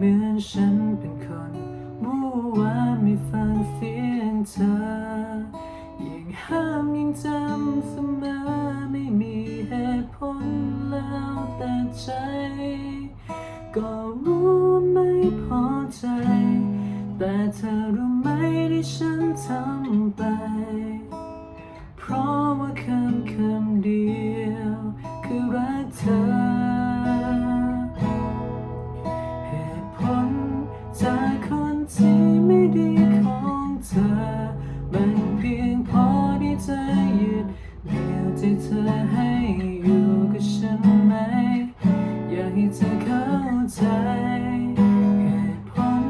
มือนฉันเป็นคนมู่ว่าไม่ฟังเสียงเธอ ยิ่งห้ามยิ่งจำเสมอไม่มีเหตุผลแล้วแต่ใจ ก็รู้ไม่พอใจ แต่เธอรู้ไหมที่ฉันทำไป เพราะว่าคำคำเดียว คือรักเธอ ที่ไม่ดีของเธอ มันเพียงพอที่จะยืดเดียวที่เธอให้อยู่กับฉันไหม อยากให้เธอเข้าใจเหตุผล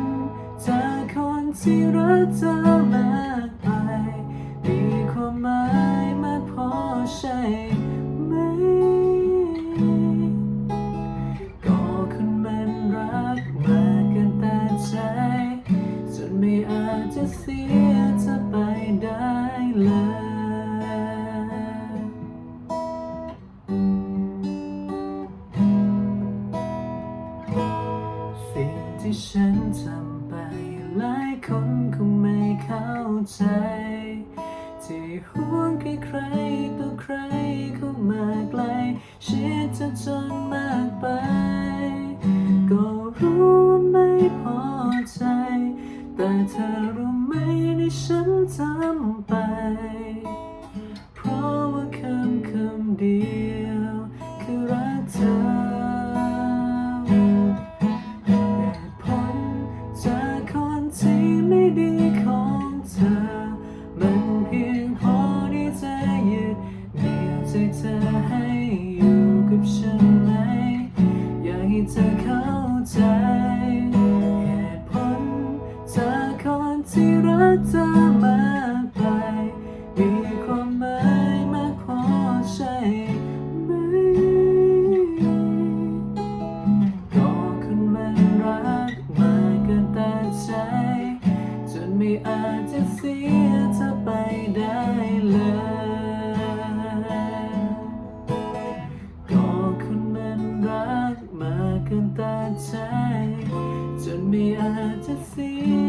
จากคนที่รักเธอ ที่ฉันทำไป หลายคนคงไม่เข้าใจ ที่ห่วงใครใครต่อใครเข้ามาใกล้ชิดเธอจนมากไป ก็รู้ไม่พอใจ แต่เธอรู้ไหมที่ฉันทำไป เพราะว่าคำคำเดียว ใจเธอให้อยู่กับฉันไหม อยากให้เธอเข้าใจ เหตุผลจากคนที่รักเธอมา มากเกินตาใจ จนไม่อาจจะเสีย